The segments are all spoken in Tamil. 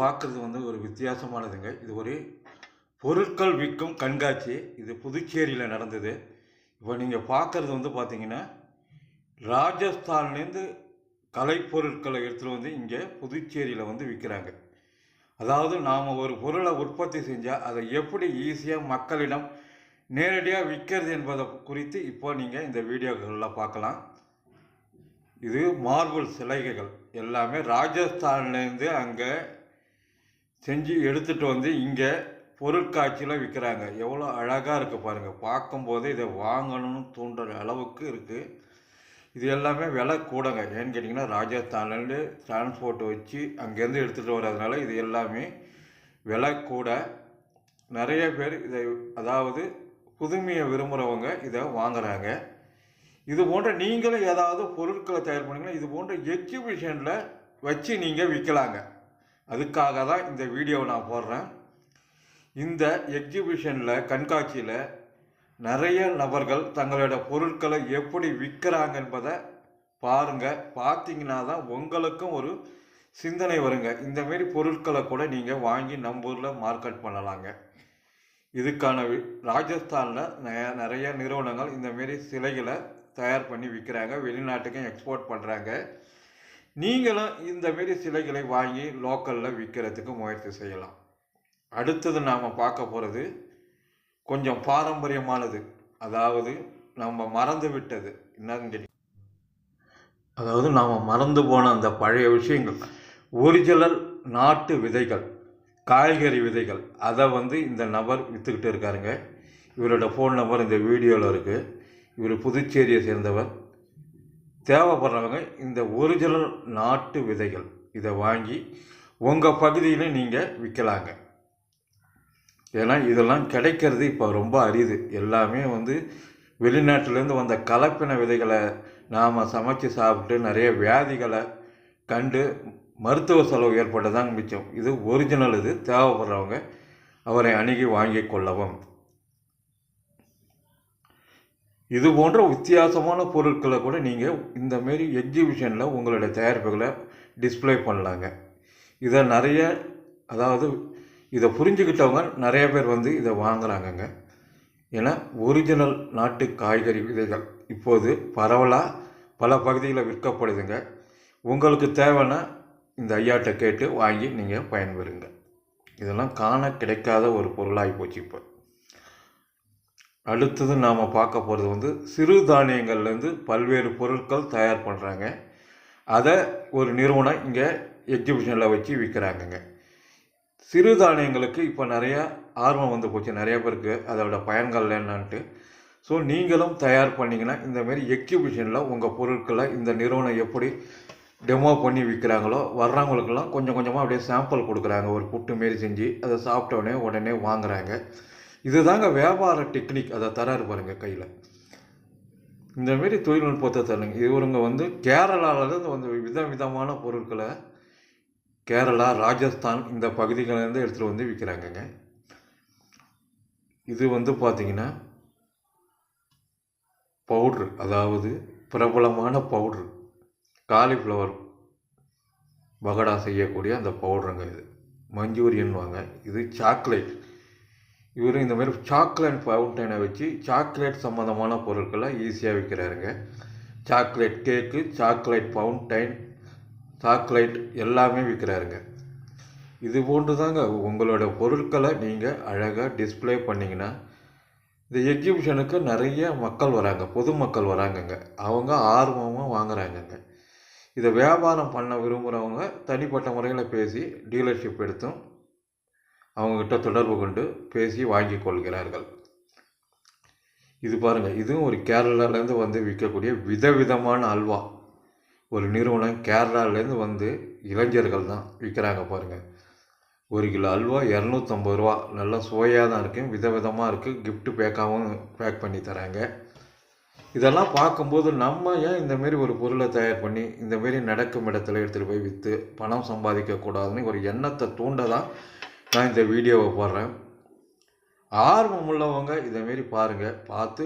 பார்க்குறது வந்து ஒரு வித்தியாசமானதுங்க. இது ஒரு பொருட்கள் விற்கும் கண்காட்சி. இது புதுச்சேரியில் நடந்தது. இப்போ நீங்கள் பார்க்குறது வந்து பார்த்தீங்கன்னா ராஜஸ்தான்லேருந்து கலைப்பொருட்களை எடுத்துகிட்டு வந்து இங்கே புதுச்சேரியில் வந்து விற்கிறாங்க. அதாவது நாம் ஒரு பொருளை உற்பத்தி செஞ்சால் அதை எப்படி ஈஸியாக மக்களிடம் நேரடியாக விற்கிறது என்பதை குறித்து இப்போ நீங்கள் இந்த வீடியோக்களில் பார்க்கலாம். இது மார்பிள் சிலைகள். எல்லாமே ராஜஸ்தான்லேருந்து அங்கே செஞ்சு எடுத்துகிட்டு வந்து இங்கே பொருட்காட்சியில் விற்கிறாங்க எவ்வளோ அழகாக இருக்குது பாருங்கள் பார்க்கும்போது இதை வாங்கணும்னு தூண்டுற அளவுக்கு இருக்குது இது எல்லாமே விலை கூடங்க. ஏன்னு கேட்டிங்கன்னா ராஜஸ்தான்லேருந்து டிரான்ஸ்போர்ட் வச்சு அங்கேருந்து எடுத்துகிட்டு வர்றதுனால இது எல்லாமே விலை கூட. நிறைய பேர் இதை அதாவது புதுமையை விரும்புகிறவங்க இதை வாங்குறாங்க. இது போன்ற நீங்களும் ஏதாவது பொருட்களை தயார் பண்ணிங்கன்னா இது போன்ற எக்ஸிபிஷனில் வச்சு நீங்கள் விற்கலாங்க. அதுக்காக தான் இந்த வீடியோவை நான் போடுறேன். இந்த எக்ஸிபிஷனில் கண்காட்சியில் நிறைய நபர்கள் தங்களோட பொருட்களை எப்படி விற்கிறாங்க என்பதை பாருங்கள் பார்த்தீங்கன்னா தான் உங்களுக்கும் ஒரு சிந்தனை வருங்க. இந்தமாரி பொருட்களை கூட நீங்கள் வாங்கி நம்ம ஊரில் மார்க்கெட் பண்ணலாங்க. இதுக்கான வி- ராஜஸ்தானில் நிறைய நிறுவனங்கள் இந்த மாரி சிலைகளை தயார் பண்ணி விற்கிறாங்க. வெளிநாட்டுக்கும் எக்ஸ்போர்ட் பண்ணுறாங்க நீங்களும் இந்த மாரி சிலைகளை வாங்கி லோக்கலில் விற்கிறதுக்கு முயற்சி செய்யலாம். அடுத்தது நாம் பார்க்க போகிறது கொஞ்சம் பாரம்பரியமானது. அதாவது நம்ம மறந்து விட்டது. என்னன்னு அதாவது நாம் மறந்து போன அந்த பழைய விஷயங்கள். ஒரிஜினல் நாட்டு விதைகள் காய்கறி விதைகள் அதை வந்து இந்த நபர் விற்றுக்கிட்டு இருக்காருங்க. இவரோட ஃபோன் நம்பர் இந்த வீடியோவில் இருக்குது இவர் புதுச்சேரியை சேர்ந்தவர். தேவைப்படுறவங்க இந்த ஒரிஜினல் நாட்டு விதைகள் இதை வாங்கி உங்கள் பகுதியில் நீங்கள் விற்கலாங்க ஏன்னா இதெல்லாம் கிடைக்கிறது இப்போ ரொம்ப அரிது. எல்லாமே வந்து வெளிநாட்டிலேருந்து வந்த கலப்பின விதைகளை நாம் சமைச்சு சாப்பிட்டு நிறைய வியாதிகளை கண்டு மருத்துவ செலவு ஏற்பட்டதாங்க மிச்சம். இது ஒரிஜினல் இது. தேவைப்படுறவங்க அவரை அணுகி வாங்கி கொள்ளவும். இது போன்ற வித்தியாசமான பொருட்களை கூட நீங்கள் இந்த மாரி எக்ஸிபிஷனில் உங்களுடைய தயாரிப்புகளை டிஸ்ப்ளே பண்ணலாங்க. இதை நிறைய அதாவது இதை புரிஞ்சுக்கிட்டவங்க நிறைய பேர் வந்து இதை வாங்குறாங்கங்க. ஏன்னா ஒரிஜினல் நாட்டு காய்கறி விதைகள் இப்போது பரவலாக பல பகுதிகளில் விற்கப்படுதுங்க. உங்களுக்கு தேவைன்னா இந்த ஐயாட்டை கேட்டு வாங்கி நீங்கள் பயன்பெறுங்க. இதெல்லாம் காண கிடைக்காத ஒரு பொருளாகி போச்சு இப்போ. அடுத்தது நாம் பார்க்க போகிறது வந்து சிறுதானியங்கள்லேருந்து பல்வேறு பொருட்கள் தயார் பண்ணுறாங்க அதை ஒரு நிறுவனம் இங்கே எக்ஸிபிஷனில் வச்சு விற்கிறாங்கங்க சிறுதானியங்களுக்கு இப்போ நிறையா ஆர்வம் வந்து போச்சு. நிறைய பேருக்கு அதோட பயன்கள் என்னான்ட்டு. ஸோ நீங்களும் தயார் பண்ணிங்கன்னா இந்தமாரி எக்ஸிபிஷனில் உங்கள் பொருட்களை இந்த நிறுவனம் எப்படி டெமோ பண்ணி விற்கிறாங்களோ வர்றவங்களுக்கெல்லாம் கொஞ்சம் கொஞ்சமாக அப்படியே சாம்பிள் கொடுக்குறாங்க. ஒரு புட்டு மாரி செஞ்சு அதை சாப்பிட்ட உடனே உடனே வாங்குறாங்க. இதுதாங்க வியாபார டெக்னிக் அதை தராரு பாருங்கள் கையில். இந்தமாரி தொழில்நுட்பத்தை தருங்க. இவருங்க வந்து கேரளாவிலேருந்து வந்து வித விதமான பொருட்களை கேரளா ராஜஸ்தான் இந்த பகுதிகளிலேருந்து எடுத்துகிட்டு வந்து விற்கிறாங்கங்க இது வந்து பார்த்திங்கன்னா பவுட்ரு அதாவது பிரபலமான பவுட்ரு. காலிஃப்ளவர் பகடா செய்யக்கூடிய அந்த பவுட்ருங்க இது. மஞ்சூரியன்வாங்க இது சாக்லேட். இவர் இந்த மாதிரி சாக்லேட் ஃபவுண்டனை வச்சு சாக்லேட் சம்மந்தமான பொருட்களை ஈஸியாக விற்கிறாருங்க chocolate cake chocolate fountain chocolate எல்லாமே விற்கிறாருங்க இது போன்று தாங்க உங்களோட பொருட்களை நீங்கள் அழகாக டிஸ்ப்ளே பண்ணிங்கன்னா இந்த எக்ஸிபிஷனுக்கு நிறைய மக்கள் வராங்க பொதுமக்கள் வராங்கங்க. அவங்க ஆர்வமாக வாங்குறாங்கங்க. இதை வியாபாரம் பண்ண விரும்புகிறவங்க தனிப்பட்ட முறையில் பேசி டீலர்ஷிப் எடுத்தும் அவங்கக்கிட்ட தொடர்பு கொண்டு பேசி வாங்கி கொள்கிறார்கள். இது பாருங்கள் இதுவும் ஒரு கேரளாலேருந்து வந்து விற்கக்கூடிய விதவிதமான அல்வா. ஒரு நிறுவனம் கேரளாலேருந்து வந்து இளைஞர்கள் தான் விற்கிறாங்க பாருங்கள் ஒரு கிலோ அல்வா இரநூத்தம்பது ரூபா. நல்லா சுவையாக தான் இருக்குது விதவிதமாக இருக்குது கிஃப்ட்டு பேக்காகவும் பேக் பண்ணி தராங்க. இதெல்லாம் பார்க்கும்போது நம்ம ஏன் இந்தமாரி ஒரு பொருளை தயார் பண்ணி இந்த மாரி நடக்கும் இடத்துல எடுத்துகிட்டு போய் விற்று பணம் சம்பாதிக்கக்கூடாதுன்னு ஒரு எண்ணத்தை தூண்ட தான் நான் இந்த வீடியோவை போடுறேன். ஆர்வம் உள்ளவங்க இதேமாரி பாருங்கள் பார்த்து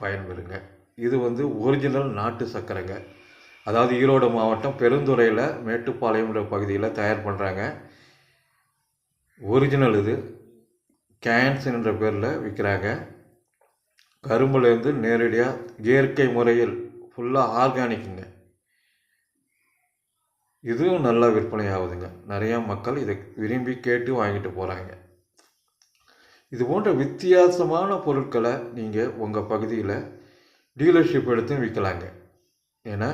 பயன்பெறுங்க. இது வந்து ஒரிஜினல் நாட்டு சர்க்கரைங்க. அதாவது ஈரோடு மாவட்டம் பெருந்துறையில் மேட்டுப்பாளையம்ன்ற பகுதியில் தயார் பண்ணுறாங்க ஒரிஜினல் இது. கேன்ஸ்ன்ற பேரில் விற்கிறாங்க கரும்புலேருந்து நேரடியாக இயற்கை முறையில் ஃபுல்லாக ஆர்கானிக்குங்க இதுவும் நல்லா விற்பனை ஆகுதுங்க நிறையா மக்கள் இதை விரும்பி கேட்டு வாங்கிட்டு போகிறாங்க இது போன்ற வித்தியாசமான பொருட்களை நீங்கள் உங்கள் பகுதியில் டீலர்ஷிப் எடுத்து விற்கலாங்க ஏன்னா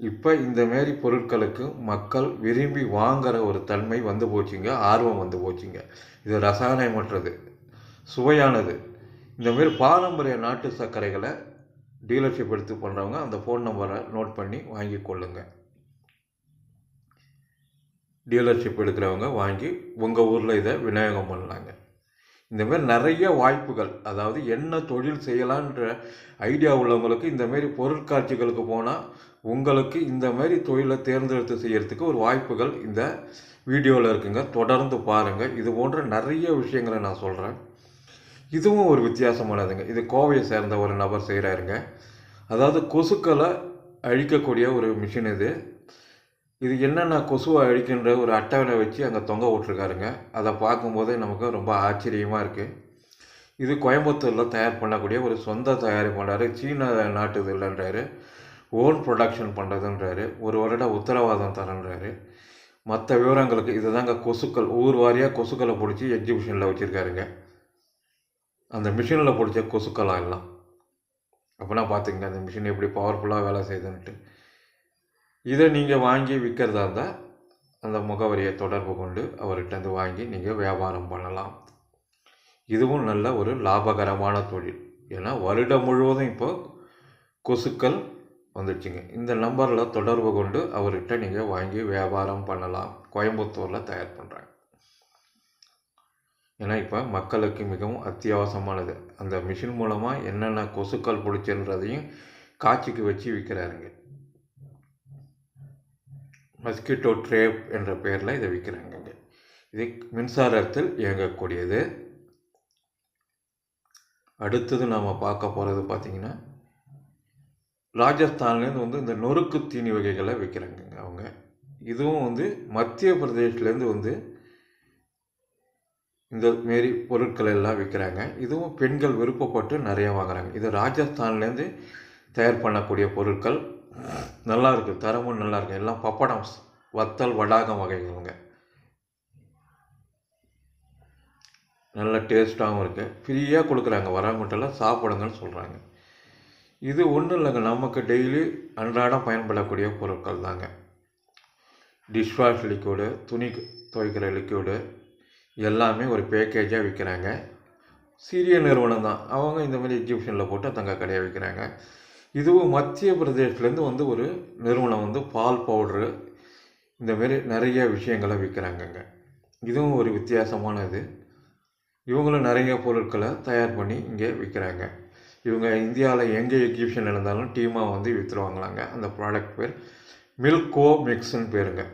இப்போ இந்த மாரி பொருட்களுக்கு மக்கள் விரும்பி வாங்குகிற ஒரு தன்மை வந்து போச்சுங்க. ஆர்வம் வந்து போச்சுங்க. இது ரசாயனமற்றது சுவையானது. இந்தமாரி பாரம்பரிய நாட்டு சர்க்கரைகளை டீலர்ஷிப் எடுத்து பண்ணுறவங்க அந்த ஃபோன் நம்பரை நோட் பண்ணி வாங்கி கொள்ளுங்கள் டீலர்ஷிப் எடுக்கிறவங்க வாங்கி உங்கள் ஊரில் இதை விநியோகம் பண்ணலாங்க. இந்தமாரி நிறைய வாய்ப்புகள் அதாவது என்ன தொழில் செய்யலான்ற ஐடியா உள்ளவங்களுக்கு இந்தமாரி பொருட்காட்சிகளுக்கு போனால் உங்களுக்கு இந்தமாரி தொழிலை தேர்ந்தெடுத்து செய்கிறதுக்கு ஒரு வாய்ப்புகள் இந்த வீடியோவில் இருக்குங்க. தொடர்ந்து பாருங்கள் இது போன்ற நிறைய விஷயங்களை நான் சொல்கிறேன் இதுவும் ஒரு வித்தியாசமானதுங்க. இது கோவையை சேர்ந்த ஒரு நபர் செய்கிறாருங்க அதாவது கொசுக்களை அழிக்கக்கூடிய ஒரு மிஷின் இது. இது என்னென்ன கொசுவை அழிக்கின்ற ஒரு அட்டவணை வச்சு அங்கே தொங்க விட்ருக்காருங்க அதை பார்க்கும்போதே நமக்கு ரொம்ப ஆச்சரியமாக இருக்குது இது கோயம்புத்தூரில் தயார் பண்ணக்கூடிய ஒரு சொந்த தயாரிப்பாளர் சீன நாட்டு இல்லைன்றாரு ஓன் ப்ரொடக்ஷன் பண்ணுறதுன்றாரு ஒரு வருட உத்தரவாதம் தரன்றாரு. மற்ற விவரங்களுக்கு இதுதாங்க கொசுக்கள் ஊர் வாரியாக கொசுக்களை பிடிச்சி எக்ஸிபிஷனில் வச்சுருக்காருங்க. அந்த மிஷினில் பிடிச்ச கொசுக்களாக எல்லாம். அப்படின்னா பார்த்துங்க அந்த மிஷின் எப்படி பவர்ஃபுல்லாக வேலை செய்யுதுன்ட்டு இதை நீங்கள் வாங்கி விற்கிறதா இருந்தால் அந்த முகவரியை தொடர்பு கொண்டு அவர்கிட்டருந்து வாங்கி நீங்கள் வியாபாரம் பண்ணலாம். இதுவும் நல்ல ஒரு லாபகரமான தொழில். ஏன்னா வருடம் முழுவதும் இப்போ கொசுக்கள் வந்துடுச்சுங்க இந்த நம்பரில் தொடர்பு கொண்டு அவர்கிட்ட நீங்கள் வாங்கி வியாபாரம் பண்ணலாம். கோயம்புத்தூரில் தயார் பண்ணுறாங்க ஏன்னா இப்போ மக்களுக்கு மிகவும் அத்தியாவசியமானது. அந்த மிஷின் மூலமாக என்னென்ன கொசுக்கள் பிடிச்சின்றதையும் காட்சிக்கு வச்சு விற்கிறாருங்க மஸ்கிட்டோ ட்ரேப் என்ற பெயரில் இதை விற்கிறாங்கங்க இது மின்சாரத்தில் இயங்கக்கூடியது. அடுத்தது நாம் பார்க்க போகிறது பார்த்திங்கன்னா ராஜஸ்தான்லேருந்து வந்து இந்த நொறுக்கு தீனி வகைகளை விற்கிறாங்கங்க அவங்க. இதுவும் வந்து மத்திய பிரதேஷ்லேருந்து வந்து இந்த மாரி பொருட்கள் எல்லாம் விற்கிறாங்க இதுவும் பெண்கள் விருப்பப்பட்டு நிறைய வாங்குறாங்க. இது ராஜஸ்தான்லேருந்து தயார் பண்ணக்கூடிய பொருட்கள். நல்லாயிருக்கு தரமும் நல்லாயிருக்கு எல்லாம் பப்படம் வத்தல் வடாகம் வகைகளுங்க நல்ல டேஸ்ட்டாகவும் இருக்குது ஃப்ரீயாக கொடுக்குறாங்க. வரவங்கள்ட்டெல்லாம் சாப்பிடுங்கன்னு சொல்கிறாங்க இது ஒன்றும் இல்லைங்க. நமக்கு டெய்லி அன்றாடம் பயன்படக்கூடிய பொருட்கள் தாங்க. டிஷ்வாஷ் லிக்யூடு துணி துவைக்கிற லிக்விடு எல்லாமே ஒரு பேக்கேஜாக விற்கிறாங்க சிறிய நிறுவனம் தான். அவங்க இந்த மாதிரி எக்ஸிபிஷனில் போட்டு தங்க கடையாக விற்கிறாங்க இதுவும் மத்திய பிரதேஷ்லேருந்து வந்து ஒரு நிறுவனம் வந்து பால் பவுட்ரு இந்தமாரி நிறைய விஷயங்களை விற்கிறாங்கங்க. இதுவும் ஒரு வித்தியாசமானது. இவங்களும் நிறைய பொருட்களை தயார் பண்ணி இங்கே விற்கிறாங்க. இவங்க இந்தியாவில் எங்கே எக்ஸிபிஷன் இருந்தாலும் டீமாக வந்து விற்றுருவாங்களாங்க அந்த ப்ராடக்ட் பேர் மில்கோ மிக்ஸ்னு பேருங்க.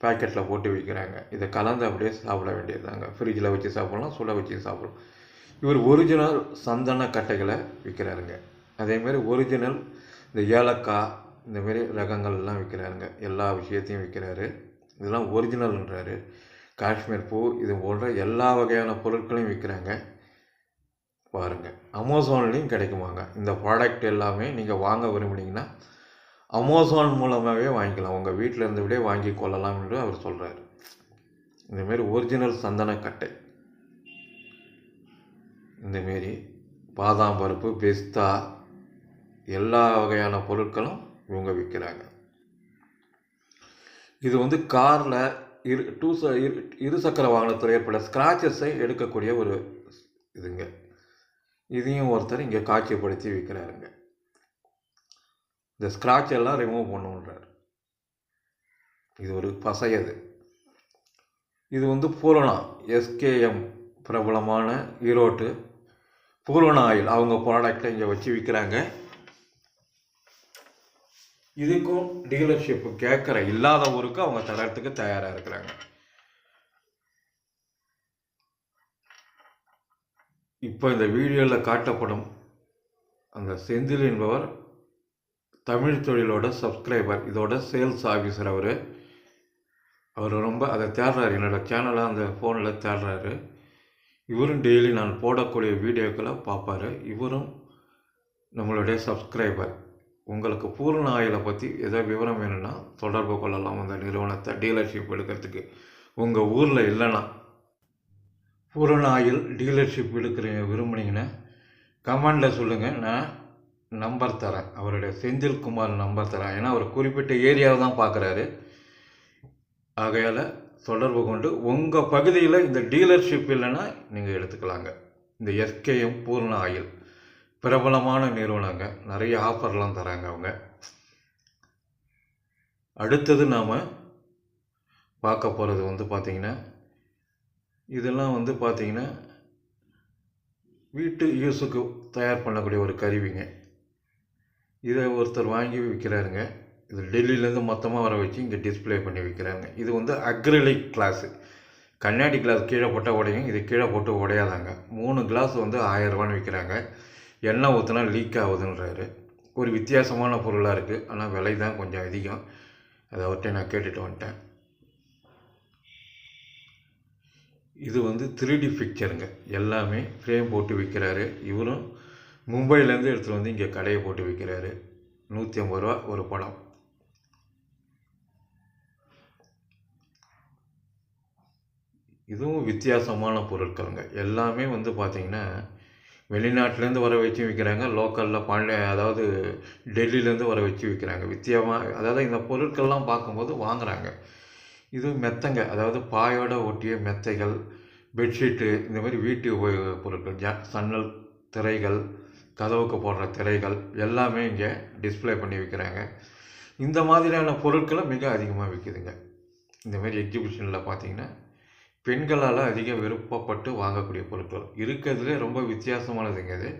பேக்கெட்டில் போட்டு விற்கிறாங்க. இதை கலந்து அப்படியே சாப்பிட வேண்டியதுதாங்க. ஃப்ரிட்ஜில் வச்சு சாப்பிட்லாம் சுட வச்சு சாப்பிடலாம். இவர் ஒரிஜினல் சந்தன கட்டைகளை விற்கிறாருங்க. அதேமாரி ஒரிஜினல் இந்த ஏலக்காய் இந்தமாரி ரகங்கள்லாம் விற்கிறாருங்க எல்லா விஷயத்தையும் விற்கிறாரு இதெல்லாம் ஒரிஜினல்ன்றாரு காஷ்மீர் பூ இது போன்ற எல்லா வகையான பொருட்களையும் விற்கிறாங்க பாருங்கள் அமேசான்லேயும் கிடைக்குமாங்க. இந்த ப்ராடக்ட் எல்லாமே நீங்கள் வாங்க விரும்புனீங்கன்னா அமேசான் மூலமாகவே வாங்கிக்கலாம். உங்கள் வீட்டில் இருந்தபடியே வாங்கி கொள்ளலாம் என்று அவர் சொல்கிறார் இந்தமாரி ஒரிஜினல் சந்தனக்கட்டை. இந்தமாரி பாதாம் பருப்பு பிஸ்தா எல்லா வகையான பொருட்களும் இவங்க விற்கிறாங்க. இது வந்து காரில் இரு டூ ச இரு இருசக்கர வாகனத்தில் ஏற்பட ஸ்க்ராச்சஸை எடுக்கக்கூடிய ஒரு இதுங்க. இதையும் ஒருத்தர் இங்கே காட்சிப்படுத்தி விற்கிறாருங்க இந்த ஸ்க்ராட்ச் எல்லாம் ரிமூவ் பண்ணுன்றார். இது ஒரு பசையது. இது வந்து பூரணா எஸ்கேஎம் பிரபலமான ஈரோட்டு பூரண ஆயில். அவங்க ப்ராடக்டை இங்கே வச்சு விற்கிறாங்க இதுக்கும் டீலர்ஷிப் கேட்குற இல்லாதவருக்கு அவங்க தரத்துக்கு தயாராக இருக்கிறாங்க. இப்போ இந்த வீடியோவில் காட்டப்படும் அந்த செந்தில் என்பவர் தமிழ் தொழிலோட சப்ஸ்கிரைபர் இதோட சேல்ஸ் ஆஃபீஸர் அவர். அவர் ரொம்ப அதை தேடுறாரு. என்னோடய சேனலாக அந்த ஃபோனில் தேடுறாரு. இவரும் டெய்லி நான் போடக்கூடிய வீடியோக்களை பார்ப்பாரு. இவரும் நம்மளுடைய சப்ஸ்கிரைபர் உங்களுக்கு பூர்ண ஆயிலை பற்றி ஏதோ விவரம் வேணும்னா தொடர்பு கொள்ளலாம் அந்த நிறுவனத்தை டீலர்ஷிப் எடுக்கிறதுக்கு. உங்கள் ஊரில் இல்லைன்னா பூரண ஆயில் டீலர்ஷிப் எடுக்கிற விரும்புனீங்கன்னா கமெண்டில் சொல்லுங்கள் நான் நம்பர் தரேன். அவருடைய செந்தில்குமார் நம்பர் தரேன். ஏன்னா அவர் குறிப்பிட்ட ஏரியாவை தான் பார்க்குறாரு ஆகையால் தொடர்பு கொண்டு உங்கள் பகுதியில் இந்த டீலர்ஷிப் இல்லைன்னா நீங்கள் எடுத்துக்கலாங்க. இந்த எஸ்கேஎம் பூர்ண ஆயில் பிரபலமான நிறுவனங்க. நிறைய ஆஃபர்லாம் தராங்க அவங்க. அடுத்தது நாம் பார்க்க போகிறது வந்து பார்த்திங்கன்னா இதெல்லாம் வந்து பார்த்திங்கன்னா வீட்டு யூஸுக்கு தயார் பண்ணக்கூடிய ஒரு கருவிங்க. இதை ஒருத்தர் வாங்கி விற்கிறாருங்க இது டெல்லியிலேருந்து மொத்தமாக வர வச்சு இங்கே டிஸ்ப்ளே பண்ணி விற்கிறாங்க இது வந்து அக்ரலிக் கிளாஸு கண்ணாடி கிளாஸ் கீழே போட்டால் உடையும் இது கீழே போட்டு உடையாதாங்க. மூணு கிளாஸ் வந்து ஆயிரரூபான்னு விற்கிறாங்க எண்ணெய் ஊற்றினா லீக் ஆகுதுன்றாரு. ஒரு வித்தியாசமான பொருளாக இருக்குது ஆனால் விலை தான் கொஞ்சம் அதிகம். அதை அவர்கிட்ட நான் கேட்டுட்டு வந்துட்டேன். இது வந்து த்ரீ டி பிக்சருங்க எல்லாமே ஃப்ரேம் போட்டு விற்கிறாரு இவரும் மும்பையிலேருந்து எடுத்துகிட்டு வந்து இங்கே கடையை போட்டு விற்கிறாரு நூற்றி ஐம்பது ரூபா ஒரு படம். இதுவும் வித்தியாசமான பொருட்களுங்க. எல்லாமே வந்து பார்த்திங்கன்னா வெளிநாட்டிலேருந்து வர வச்சு விற்கிறாங்க லோக்கலில் பாண்டிய அதாவது டெல்லியிலேருந்து வர வச்சு விற்கிறாங்க வித்தியமாக அதாவது இந்த பொருட்கள்லாம் பார்க்கும்போது வாங்குகிறாங்க இது மெத்தைங்க அதாவது பாயோட ஒட்டிய மெத்தைகள் பெட்ஷீட்டு இந்த மாதிரி வீட்டு உபயோக பொருட்கள் ஜ சன்னல் திரைகள் கதவுக்கு போடுற திரைகள் எல்லாமே இங்கே டிஸ்ப்ளே பண்ணி விற்கிறாங்க இந்த மாதிரியான பொருட்களை மிக அதிகமாக விற்கிதுங்க இந்த மாதிரி எக்ஸிபிஷனில் பார்த்திங்கன்னா பெண்களால் அதிக விருப்பப்பட்டு வாங்கக்கூடிய பொருட்கள். இருக்கிறதுலே ரொம்ப வித்தியாசமானதுங்க இது.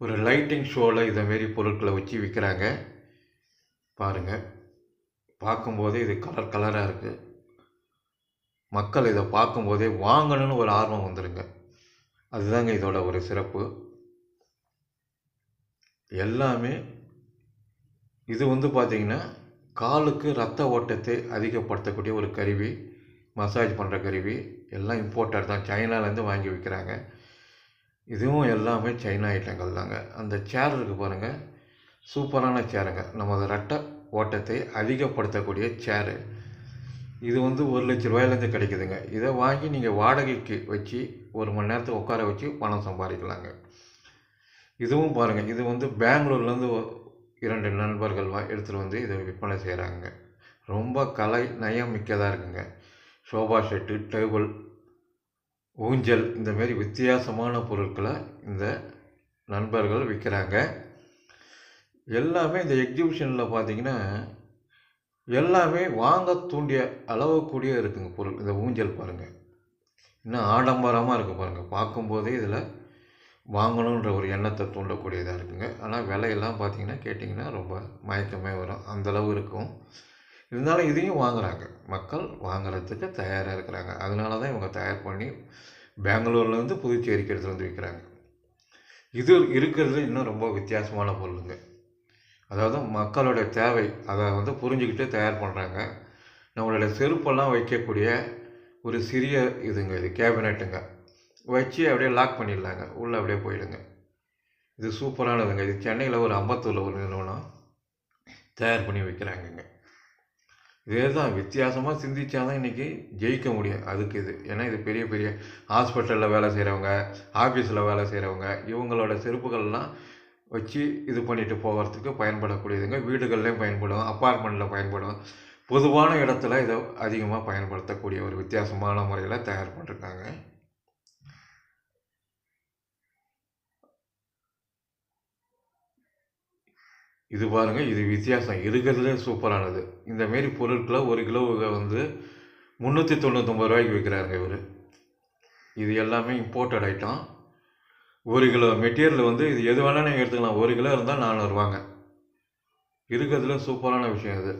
ஒரு லைட்டிங் ஷோவில் இதைமாரி பொருட்களை வச்சு விற்கிறாங்க பாருங்கள் பார்க்கும்போதே இது கலர் கலராக இருக்குது மக்கள் இதை பார்க்கும்போதே வாங்கணும்னு ஒரு ஆர்வம் வந்துடுங்க அதுதாங்க இதோட ஒரு சிறப்பு. எல்லாமே இது வந்து பார்த்திங்கன்னா காலுக்கு ரத்த ஓட்டத்தை அதிகப்படுத்தக்கூடிய ஒரு கருவி. மசாஜ் பண்ணுற கருவி எல்லாம் இம்போர்ட்டர் தான். சைனாலேருந்து வாங்கி விற்கிறாங்க இதுவும் எல்லாமே சைனா ஐட்டங்கள் தாங்க. அந்த சேர் இருக்குது பாருங்கள் சூப்பரான சேருங்க நமது ரத்த ஓட்டத்தை அதிகப்படுத்தக்கூடிய சேரு இது வந்து ஒரு லட்ச ரூபாயிலேருந்து கிடைக்குதுங்க. இதை வாங்கி நீங்கள் வாடகைக்கு வச்சு ஒரு மணி நேரத்துக்கு உட்கார வச்சு பணம் சம்பாதிக்கலாங்க. இதுவும் பாருங்கள் இது வந்து பெங்களூர்லேருந்து இரண்டு நண்பர்கள் வா எடுத்துகிட்டு வந்து இதை விற்பனை செய்கிறாங்க ரொம்ப கலை நயம் மிக்கதாக இருக்குங்க. சோபா செட்டு டேபிள் ஊஞ்சல் இந்த மாதிரி வித்தியாசமான பொருட்களை இந்த நண்பர்கள் விற்கிறாங்க எல்லாமே இந்த எக்ஸிபிஷனில் பார்த்தீங்கன்னா எல்லாமே வாங்க தூண்டிய அளவு கூடிய இருக்குங்க பொருள். இந்த ஊஞ்சல் பாருங்கள் இன்னும் ஆடம்பரமாக இருக்குது பாருங்கள் பார்க்கும்போதே இதில் வாங்கணுன்ற ஒரு எண்ணத்தை தூண்டக்கூடியதாக இருக்குங்க. ஆனால் விலையெல்லாம் பார்த்தீங்கன்னா கேட்டிங்கன்னா ரொம்ப மயக்கமே வரும். அந்தளவு இருக்கும். இருந்தாலும் இதையும் வாங்குகிறாங்க மக்கள் வாங்குறதுக்கு தயாராக இருக்கிறாங்க. அதனால தான் இவங்க தயார் பண்ணி பெங்களூர்லேருந்து புதுச்சேரிக்கு எடுத்துகிட்டு வந்து விற்கிறாங்க இது இருக்கிறது இன்னும் ரொம்ப வித்தியாசமான பொருளுங்க. அதாவது மக்களோட தேவை அதை வந்து புரிஞ்சுக்கிட்டு தயார் பண்ணுறாங்க நம்மளுடைய செருப்பெல்லாம் வைக்கக்கூடிய ஒரு சிறிய இதுங்க இது கேபினெட்டுங்க. வச்சு அப்படியே லாக் பண்ணிடலாங்க. உள்ளே அப்படியே போயிடுங்க. இது சூப்பரானதுங்க. இது சென்னையில் ஒரு அம்பத்தூரில் ஒரு நிறுவனம் தயார் பண்ணி வைக்கிறாங்கங்க. இதே தான் வித்தியாசமாக சிந்திச்சா தான் இன்றைக்கி ஜெயிக்க முடியும். அதுக்கு இது. ஏன்னா இது பெரிய பெரிய ஹாஸ்பிட்டலில் வேலை செய்கிறவங்க ஆஃபீஸில் வேலை செய்கிறவங்க இவங்களோட செருப்புகள்லாம் வச்சு இது பண்ணிட்டு போகிறதுக்கு பயன்படக்கூடியதுங்க. வீடுகள்லேயும் பயன்படும் அப்பார்ட்மெண்ட்டில் பயன்படும். பொதுவான இடத்துல இதை அதிகமாக பயன்படுத்தக்கூடிய ஒரு வித்தியாசமான முறையில் தயார் பண்ணிருக்காங்க. இது பாருங்கள் இது வித்தியாசம். இருக்கிறதுலே சூப்பரானது. இந்த மாரி பொருட்களை ஒரு கிலோவை வந்து முந்நூற்றி தொண்ணூத்தொம்பது ரூபாய்க்கு விற்கிறாருங்க இவர். இது எல்லாமே இம்போர்ட்டட் ஐட்டம் ஒரு கிலோ மெட்டீரியல் வந்து இது எது வேணால் நீங்கள் எடுத்துக்கலாம். ஒரு கிலோ இருந்தால் நானூறுவாங்க. இருக்கிறதுல சூப்பரான விஷயம் இது.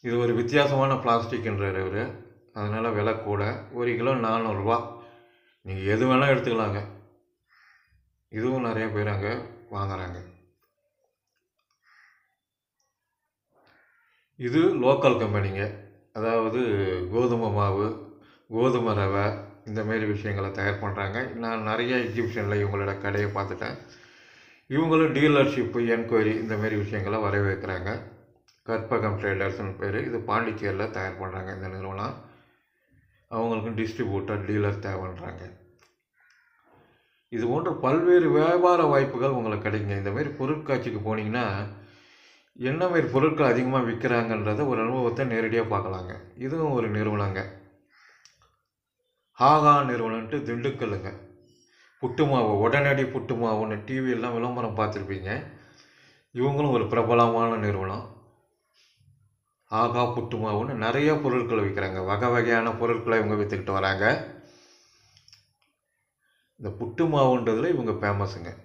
இது ஒரு வித்தியாசமான பிளாஸ்டிக்ன்றார் இவர். அதனால் விலை கூட ஒரு கிலோ நானூறுரூவா நீங்கள் எது வேணால் எடுத்துக்கலாங்க. இதுவும் நிறைய பேர் அங்கே வாங்குறாங்க. இது லோக்கல் கம்பெனிங்க அதாவது கோதுமை மாவு கோதுமை ரவை இந்தமாரி விஷயங்களை தயார் பண்ணுறாங்க நான் நிறைய எக்ஸிபிஷனில் இவங்களோட கடையை பார்த்துட்டேன். இவங்களும் டீலர்ஷிப்பு என்கொயரி இந்தமாரி விஷயங்களை வரவேற்கிறாங்க. கற்பகம் ட்ரேடர்ஸ்னு பேர். இது பாண்டிச்சேரியில் தயார் பண்ணுறாங்க இந்த நிறுவனம். அவங்களுக்கும் டிஸ்ட்ரிபியூட்டர் டீலர் தேவைன்றாங்க. இது போன்ற பல்வேறு வியாபார வாய்ப்புகள் உங்களுக்கு கிடைக்குங்க. இந்தமாரி பொருட்காட்சிக்கு போனீங்கன்னா என்ன மாதிரி பொருட்கள் அதிகமாக விற்கிறாங்கன்றத ஒரு அனுபவத்தை நேரடியாக பார்க்கலாங்க. இதுவும் ஒரு நிறுவனங்க. ஹாகா நிறுவனன்ட்டு திண்டுக்கல்லுங்க. புட்டு மாவு உடனடி புட்டு மாவுன்னு டிவியெல்லாம் விளம்பரம் பார்த்துருப்பீங்க. இவங்களும் ஒரு பிரபலமான நிறுவனம். ஆகா புட்டு மாவுன்னு நிறைய பொருட்களை விற்கிறாங்க வகை வகையான பொருட்களை இவங்க விற்றுக்கிட்டு வராங்க. இந்த புட்டு மாவுன்றதில் இவங்க ஃபேமஸுங்க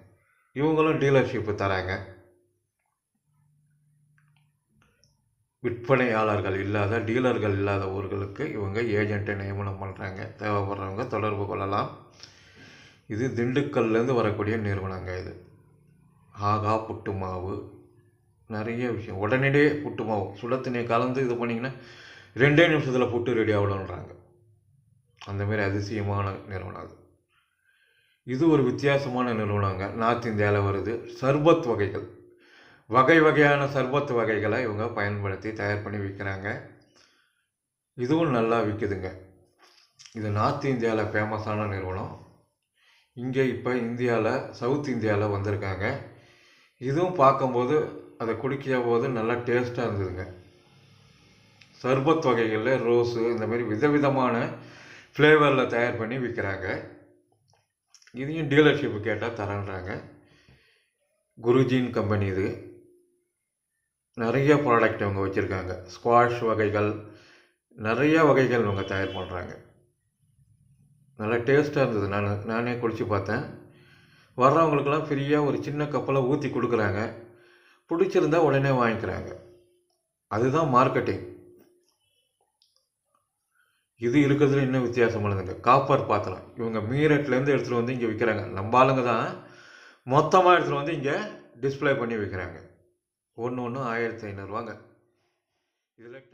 இவங்களும் டீலர்ஷிப்பு தராங்க. விற்பனையாளர்கள் இல்லாத டீலர்கள் இல்லாத ஊர்களுக்கு இவங்க ஏஜென்ட்டை நியமனம் பண்ணுறாங்க தேவைப்படுறவங்க தொடர்பு கொள்ளலாம். இது திண்டுக்கல்லேருந்து வரக்கூடிய நிறுவனங்க இது. ஆகா புட்டு மாவு. நிறைய விஷயம். உடனடியே புட்டு மாவு. சுடத்தினை கலந்து இது பண்ணிங்கன்னா ரெண்டே நிமிஷத்தில் புட்டு ரெடி ஆகிடும்ன்றாங்க அந்தமாரி அதிசயமான நிறுவனம் அது. இது ஒரு வித்தியாசமான நிறுவனங்க. நார்த் இந்தியாவில் வருது. சர்பத் வகைகள். வகை வகையான சர்பத் வகைகளை இவங்க பயன்படுத்தி தயார் பண்ணி விற்கிறாங்க இதுவும் நல்லா விற்குதுங்க இது நார்த் இந்தியாவில் ஃபேமஸான நிறுவனம். இங்கே இப்போ இந்தியாவில் சவுத் இந்தியாவில் வந்திருக்காங்க. இதுவும் பார்க்கும்போது அதை குடிக்கிற போது நல்லா டேஸ்ட்டாக இருந்ததுங்க. சர்பத் வகைகளில் ரோஸு இந்த மாதிரி விதவிதமான ஃப்ளேவரில் தயார் பண்ணி விற்கிறாங்க இதையும் டீலர்ஷிப்பு கேட்டால் தரேன்றாங்க. குருஜின் கம்பெனி இது. நிறைய ப்ராடக்ட் இவங்க வச்சுருக்காங்க. ஸ்குவாஷ் வகைகள் நிறைய வகைகள் இவங்க தயார் பண்ணுறாங்க நல்லா டேஸ்ட்டாக இருந்தது. நான் நானே குடிச்சு பார்த்தேன். வர்றவங்களுக்கெல்லாம் ஃப்ரீயாக ஒரு சின்ன கப்பில் ஊற்றி கொடுக்குறாங்க. பிடிச்சிருந்தா உடனே வாங்கிக்கிறாங்க. அதுதான் மார்க்கெட்டிங் இது இருக்கிறதுல இன்னும் வித்தியாசமானதுங்க காப்பர் பாத்திரம். இவங்க மீரட்லேருந்து எடுத்துகிட்டு வந்து இங்கே விற்கிறாங்க நம்ம ஆளுங்க தான் மொத்தமாக எடுத்துகிட்டு வந்து இங்கே டிஸ்ப்ளே பண்ணி விற்கிறாங்க ஒன்று ஒன்று ஆயிரத்தி ஐநூறுவாங்க. இதில்